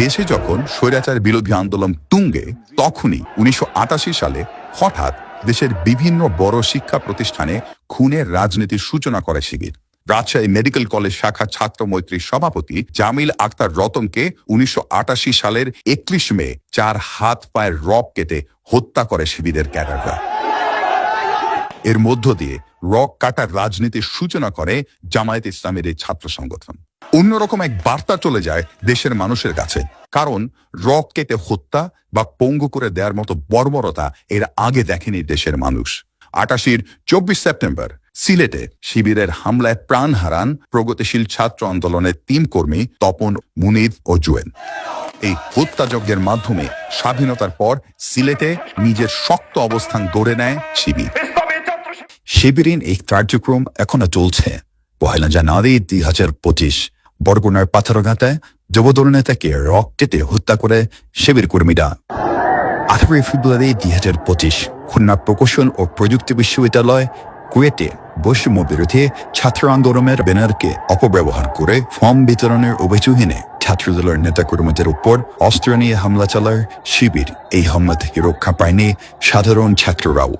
দেশে যখন স্বৈরাচার বিরোধী আন্দোলন তুঙ্গে, তখনই উনিশশো আটাশি সালে হঠাৎ দেশের বিভিন্ন বড় শিক্ষা প্রতিষ্ঠানে খুনের রাজনীতির সূচনা করে শিবির। রাজশাহী মেডিকেল কলেজ শাখা ছাত্র মৈত্রীর সভাপতি জামিল আক্তার রতনকে উনিশশো আটাশি সালের একত্রিশ মে চার হাত পায়ের রক কেটে হত্যা করে শিবিরের ক্যাডাররা। এর মধ্য দিয়ে রক কাটার রাজনীতির সূচনা করে জামায়াত ইসলামের এই ছাত্র সংগঠন। অন্যরকম এক বার্তা চলে যায় দেশের মানুষের কাছে। কারণ রক কেটে হত্যা বা পঙ্গু করে দেওয়ার মতো বর্বরতা এর আগে দেখেনি দেশের মানুষ। আটাশির চব্বিশ সেপ্টেম্বর, সিলেটে শিবিরের হামলায় প্রাণ হারান প্রগতিশীল ছাত্র আন্দোলনের তিন কর্মী তপন মুনিদ ও জুয়েল এই হত্যাযজ্ঞের মাধ্যমে স্বাধীনতার পর সিলেটে নিজের শক্ত অবস্থান গড়ে নেয় শিবির। শিবিরিন এই কার্যক্রম এখনও চলছে। পহেলা জানুয়ারি দুই হাজার পঁচিশ। বরগুনার পাথরঘাটায় যুবদল নেতাকে রক্তেতে হত্যা করে শিবির কর্মীরা। আঠারোই ফেব্রুয়ারি দুই হাজার পঁচিশ খুলনা প্রকৌশল ও প্রযুক্তি বিশ্ববিদ্যালয় কুয়েটে বৈষম্য বিরোধী ছাত্র আন্দোলনের ব্যানারকে অপব্যবহার করে ফর্ম বিতরণের অভিযোগ এনে ছাত্রদলের নেতাকর্মীদের উপর অস্ত্র নিয়ে হামলা চালার শিবির। এই হামলা থেকে রক্ষা পায়নি সাধারণ ছাত্ররাও।